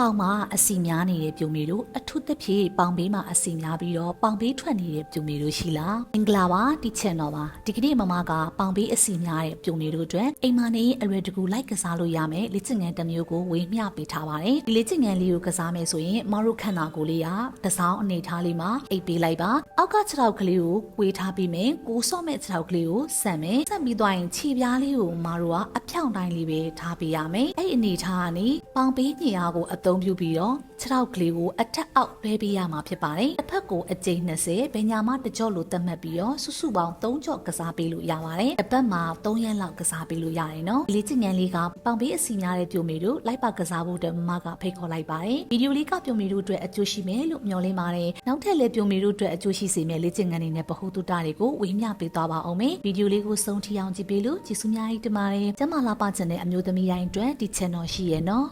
ပေါင်မှာအစီများနေတဲ့ပြုံမေတို့အထူးသဖြင့်ပေါင်ဘေးမှာအစီများပြီးတော့ပေါင်ဘေးထွက်နေတဲ့ပြုံမေတို့ရှိလားမင်္ဂလာပါဒီချက်တော့ပါဒီကနေ့မမကပေါင်ဘေးအစီများတဲ့ပြုံမေတို့အတွက်အိမ်မနေရင်အရွယ်တကူလိုက်ကစားလို့ရမယ်လေ့ကျင့်ငန်းတစ်မျိုးကိုဝေမျှပေးထားပါတယ်ဒီလေ့ကျင့်ငန်းလေးကိုကစားမယ်ဆိုရင်မတို့ခန္ဓာကိုယ်လေးကတစောင်းအနေထားလေးမှာအိပ်ပေးလိုက်ပါအောက်ကခြေထောက်ကလေးကိုကွေးထားပြီးမယ်ကိုစော့မဲ့ခြေထောက်ကလေးကိုဆန့်မယ်ဆန့်ပြီးသွားရင်ခြေပြားလေးကိုမတို့ကအဖြောင့်တိုင်းလေးပဲထားပေးရမယ်အဲ့ဒီအနေထားကနေပေါင်ဘေးညင်အားကိုအသုံးပြုပြီးတော့ခြေထောက်ကလေးကိုအထက်အောက်လွှဲပေးရမှာဖြစ်ပါတယ်တစ်ဖက်ကိုအကြိမ်20ဘယ်ညာမှတစ်ကြော့လို့သတ်မှတ်ပြီးတော့စုစုပေါင်း3ကြော့ကစားပေးလို့ရပါတယ်တစ်ပတ်မှာ3ရက်လောက်ကစားပေးလို့ရတယ်နော်ဒီလေ့ကျင့်ခန်းလေးကပေါင်ဘေးအစီများတဲ့ပြုံမီတို့လိုက်ပါကစားဖို့အတွက်မမကဖိတ်ခေါ်လိုက်ပါတယ်ဗီဒီယိုလေးကပြုံမီတို့အတွက်အကျိုးရှိမယ်လို့မျှော်လင့်ပါတယ်နောက်ထပ်လည်းပြုံမီတို့အတွက်အကျိုးရှိစေမယ့်လေ့ကျင့်ခန်းတွေနဲ့ပဟုတုတတွေကိုဝေမျှပေးသွားပါအောင်မယ်ဗီဒီယိုလေးကိုဆုံးထိအောင်ကြည့်ပေးလို့ကျေးဇူးများကြီးတင်ပါတယ်ကျမလာပါချင်တဲ့အမျိုးသမီးတိုင်းအတွက်ဒီ channel ရှိရဲ့နော်